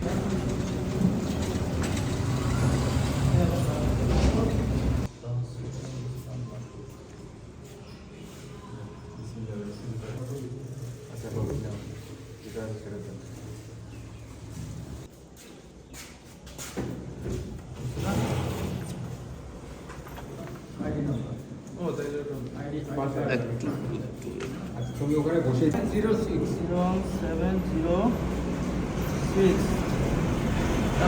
তুমি ওখানে বসে zero six zero seven zero six